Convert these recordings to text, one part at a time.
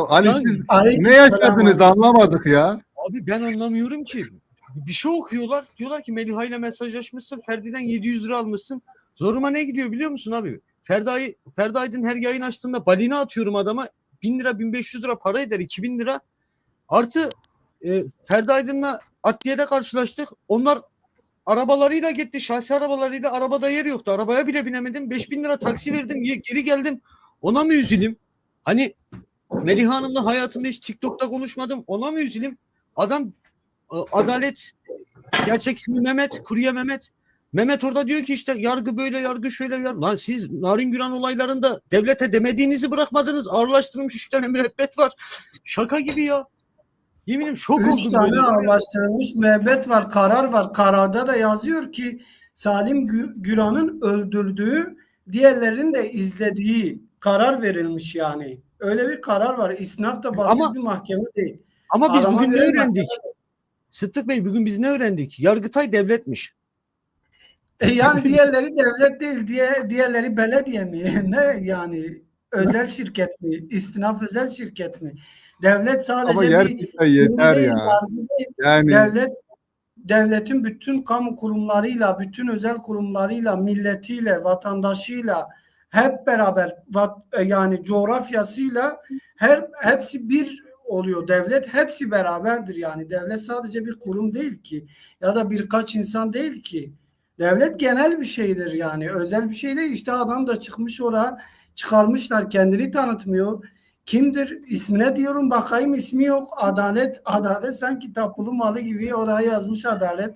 Ali Yani- siz ne yaşadınız anlamadık ya. Abi ben anlamıyorum ki. Bir şey okuyorlar. Diyorlar ki Meliha ile mesajlaşmışsın. Ferdi'den 700 lira almışsın. Zoruma ne gidiyor biliyor musun abi? Ferdi, Ferdi Aydın her yayın açtığında balina atıyorum adama. 1000 lira 1500 lira para eder 2000 lira. Artı e, Ferdi Aydın'la adliyede karşılaştık. Onlar arabalarıyla gitti. Şahsi arabalarıyla arabada yer yoktu. Arabaya bile binemedim. 5000 lira taksi verdim. Geri geldim. Ona mı üzüleyim? Hani Meliha Hanım'la hayatımda hiç TikTok'ta konuşmadım. Ona mı üzüleyim? Adam e, Adalet gerçek ismi Mehmet, Kurye Mehmet. Mehmet orada diyor ki işte yargı böyle, yargı şöyle. Yar... Lan siz Narin Güran olaylarında devlete demediğinizi bırakmadınız. Ağırlaştırılmış üç tane müebbet var. Şaka gibi ya. Yeminim şok Üç oldum tane var ya. ağırlaştırılmış müebbet var, karar var. Kararda da yazıyor ki Salim Gü- Güran'ın öldürdüğü, diğerlerinin de izlediği karar verilmiş yani. Öyle bir karar var. İsnaf da basit Ama- bir mahkeme değil. Ama biz Adama bugün ne öğrendik? Sıddık Bey bugün biz ne öğrendik? Yargıtay devletmiş. E yani diğerleri devlet değil, diye diğerleri belediye mi? ne yani özel şirket mi? İstinaf özel şirket mi? Devlet sadece Ama bir gerçekten yeter değil, ya. değil. Yani Devlet devletin bütün kamu kurumlarıyla, bütün özel kurumlarıyla, milletiyle, vatandaşıyla hep beraber e, yani coğrafyasıyla her hepsi bir oluyor. Devlet hepsi beraberdir yani. Devlet sadece bir kurum değil ki ya da birkaç insan değil ki. Devlet genel bir şeydir yani. Özel bir şey değil. İşte adam da çıkmış oraya çıkarmışlar. Kendini tanıtmıyor. Kimdir? İsmine diyorum bakayım ismi yok. Adalet, adalet sanki tapulu malı gibi oraya yazmış adalet.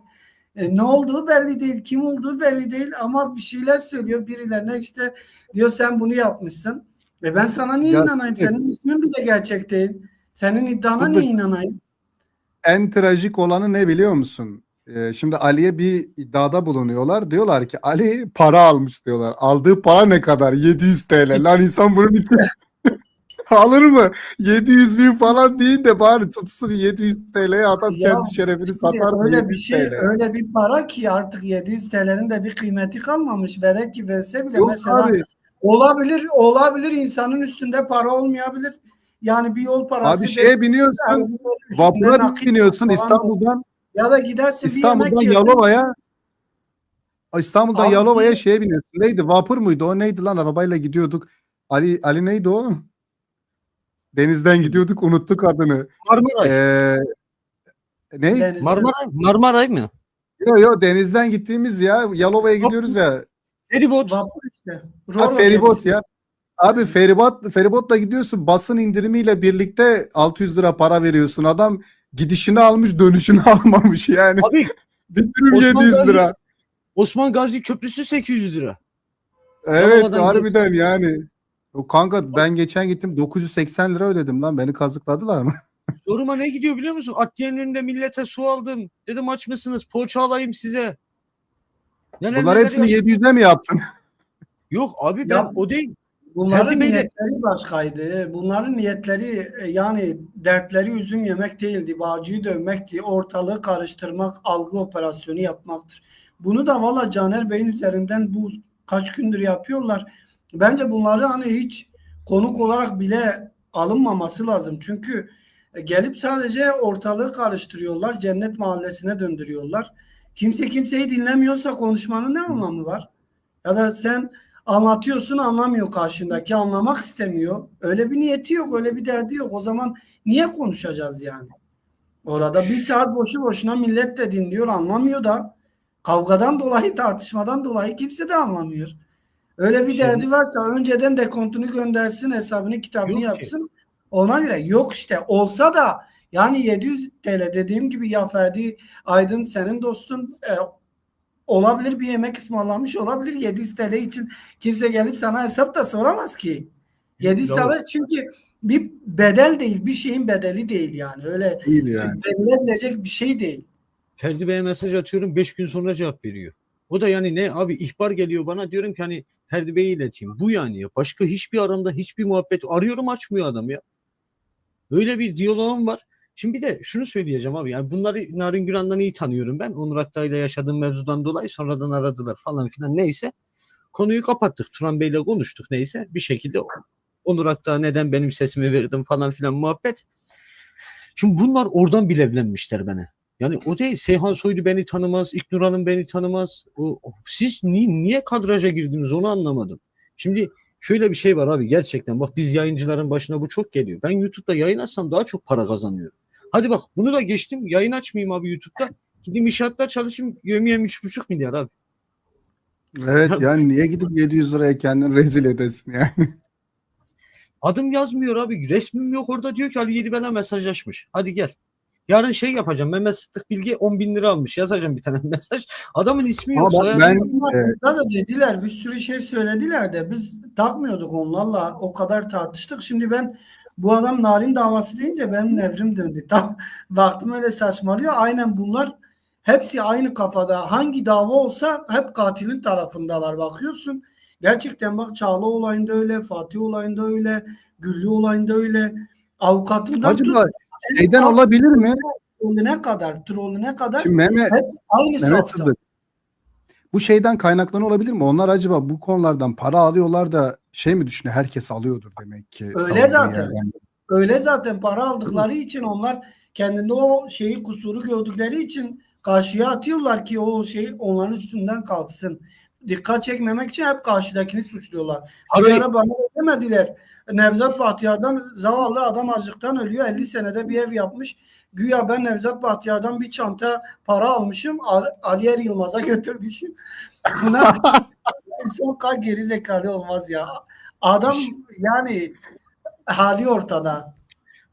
E, ne olduğu belli değil, kim olduğu belli değil ama bir şeyler söylüyor birilerine işte diyor sen bunu yapmışsın. E ben sana niye Ya inanayım? Senin ismin bile gerçek değil. Senin iddiana Sıddık- niye inanayım? en trajik olanı ne biliyor musun? Ee, şimdi Ali'ye bir iddiada bulunuyorlar. Diyorlar ki Ali para almış diyorlar. Aldığı para ne kadar? 700 TL. Lan insan bunun için alır mı? 700 bin falan değil de bari tutsun 700 TL'ye adam Ya kendi şerefini Şimdi satar mı? öyle 700 bir şey, TL? öyle bir para ki artık 700 TL'nin de bir kıymeti kalmamış. Verek ki verse bile Yok mesela abi. olabilir, olabilir insanın üstünde para olmayabilir. Yani bir yol parası. Abi şeye biniyorsun, Vapura biniyorsun İstanbul'dan Ya da gidersin bir İstanbul'dan yemek yersin. Yalova'ya İstanbul'dan Yalova'ya bir- şeye biniyorsun. Neydi? Vapur muydu? O neydi lan? Arabayla gidiyorduk. Ali Ali neydi o? Denizden gidiyorduk. Unuttuk adını. Marmaray. Ee, ne? Denizden- Marmaray, Marmaray mı? Yo yo denizden gittiğimiz ya. Yalova'ya gidiyoruz ya. Feribot. Vapur işte. Ha, feribot ya. Abi feribot feribotla gidiyorsun. Basın indirimiyle birlikte 600 lira para veriyorsun. Adam gidişini almış, dönüşünü almamış yani. Abi Bitirim Osman 700 Gazi- lira. Osman Gazi Köprüsü 800 lira. Evet Yalova'dan harbiden yani. O kanka ben geçen gittim 980 lira ödedim lan. Beni kazıkladılar mı? Zoruma ne gidiyor biliyor musun? Adliyenin önünde millete su aldım. Dedim aç mısınız? Poğaça alayım size. Neler Bunlar neler hepsini yaşadım. 700'e mi yaptın? Yok abi ben Ya- o değil. Bunların Ferdi Bey de- niyetleri başkaydı. Bunların niyetleri e, yani dertleri üzüm yemek değildi. Bağcıyı dövmekti. Ortalığı karıştırmak, algı operasyonu yapmaktır. Bunu da valla Caner Bey'in üzerinden bu kaç gündür yapıyorlar. Bence bunları hani hiç konuk olarak bile alınmaması lazım. Çünkü e, gelip sadece ortalığı karıştırıyorlar. Cennet mahallesine döndürüyorlar. Kimse kimseyi dinlemiyorsa konuşmanın ne anlamı var? Ya da sen anlatıyorsun anlamıyor karşındaki anlamak istemiyor. Öyle bir niyeti yok öyle bir derdi yok. O zaman niye konuşacağız yani? Orada bir saat boşu boşuna millet de dinliyor anlamıyor da kavgadan dolayı tartışmadan dolayı kimse de anlamıyor. Öyle bir Şimdi- derdi varsa önceden dekontunu göndersin hesabını kitabını Yok ki. yapsın. Ona göre yok işte olsa da yani 700 TL dediğim gibi ya Ferdi Aydın senin dostun e, olabilir bir yemek ısmarlamış olabilir 700 TL için kimse gelip sana hesap da soramaz ki. 700 Doğru. TL çünkü bir bedel değil bir şeyin bedeli değil yani öyle Değil yani. verilebilecek bir şey değil. Ferdi Bey'e mesaj atıyorum 5 gün sonra cevap veriyor. O da yani ne abi ihbar geliyor bana diyorum ki hani Ferdi Bey'i ileteyim. Bu yani ya. Başka hiçbir aramda hiçbir muhabbet arıyorum açmıyor adam ya. Öyle bir diyaloğum var. Şimdi bir de şunu söyleyeceğim abi. Yani bunları Narin Güran'dan iyi tanıyorum ben. Onur Aktay'la yaşadığım mevzudan dolayı sonradan aradılar falan filan neyse. Konuyu kapattık. Turan Bey'le konuştuk neyse. Bir şekilde Onur hatta neden benim sesimi verdin falan filan muhabbet. Şimdi bunlar oradan bile evlenmişler bana. Yani o değil. Seyhan Soylu beni tanımaz. İknur Hanım beni tanımaz. O, siz niye, niye kadraja girdiniz onu anlamadım. Şimdi şöyle bir şey var abi gerçekten. Bak biz yayıncıların başına bu çok geliyor. Ben YouTube'da yayın açsam daha çok para kazanıyorum. Hadi bak bunu da geçtim. Yayın açmayayım abi YouTube'da. Gideyim inşaatta çalışayım. Yemeğim 3,5 milyar abi. Evet yani niye gidip 700 liraya kendini rezil edesin yani. Adım yazmıyor abi. Resmim yok orada diyor ki Ali Yedi bana mesajlaşmış. Hadi gel. Yarın şey yapacağım. Mehmet Sıddık Bilge 10 bin lira almış. Yazacağım bir tane mesaj. Adamın ismi yok. Ama ben-. Aslında da dediler bir sürü şey söylediler de biz takmıyorduk onlarla o kadar tartıştık. Şimdi ben bu adam narin davası deyince benim nevrim döndü. Tam baktım öyle saçmalıyor. Aynen bunlar hepsi aynı kafada. Hangi dava olsa hep katilin tarafındalar. Bakıyorsun gerçekten bak Çağla olayında öyle, Fatih olayında öyle, Güllü olayında öyle. Avukatından tut Acaba şeyden olabilir mi? trollüne kadar, trollüne kadar Şimdi Mehmet, hepsi aynı Mehmet safta. Sıddık. Bu şeyden kaynaklanıyor olabilir mi? Onlar acaba bu konulardan para alıyorlar da şey mi düşünüyor? Herkes alıyordur demek ki. Öyle zaten. yerden. Öyle zaten para aldıkları için onlar kendinde o şeyi kusuru gördükleri için karşıya atıyorlar ki o şey onların üstünden kalksın. Dikkat çekmemek için hep karşıdakini suçluyorlar. Bir ara bana demediler. Nevzat Bahtiyar'dan zavallı adam açlıktan ölüyor. 50 senede bir ev yapmış. Güya ben Nevzat Bahtiyar'dan bir çanta para almışım. Al- Aliyer Yılmaz'a götürmüşüm. Buna insan kadar geri zekalı olmaz ya. Adam yani hali ortada.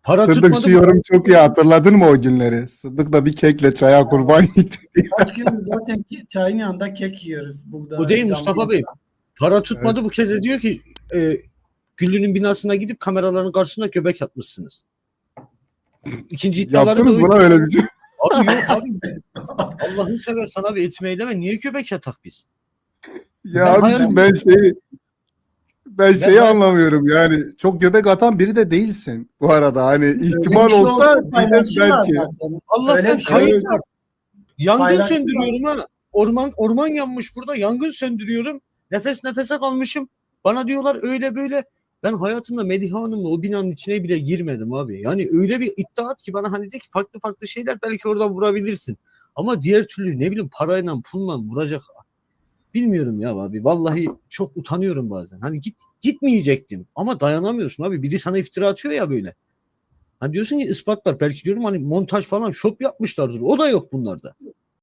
para Sıddık tutmadı şu yorum çok iyi hatırladın mı o günleri? Sıddık da bir kekle çaya kurban gitti. Kaç gündür zaten ki- çayın yanında kek yiyoruz burada. Bu değil Mustafa. Bey. Para tutmadı bu kez de diyor ki e, Güllü'nün binasına gidip kameraların karşısında göbek atmışsınız. İkinci iddiaları Yaptınız lan öyle bir şey? Abi yok abi. Allah'ını seversen abi etme eyleme. Niye göbek yatak biz? Ya Ben abicim ben şeyi ben şeyi hayal- anlamıyorum yani çok göbek atan biri de değilsin bu arada hani ihtimal bir şey olsa diyeceğiz paylaşırlar belki. zaten. Allah'tan bir şey kayıt olsa var. Yangın paylaşırlar. söndürüyorum ha. Orman orman yanmış burada. Yangın söndürüyorum. Nefes nefese kalmışım. Bana diyorlar öyle böyle. Ben hayatımda Medihe Hanım'la o binanın içine bile girmedim abi. Yani öyle bir iddia at ki bana hani de ki farklı farklı şeyler belki oradan vurabilirsin. Ama diğer türlü ne bileyim parayla pulla vuracak. Bilmiyorum ya abi. Vallahi çok utanıyorum bazen. Hani git gitmeyecektin ama dayanamıyorsun abi. Biri sana iftira atıyor ya böyle. Hani diyorsun ki ispatlar belki diyorum hani montaj falan şop yapmışlardır. O da yok bunlarda.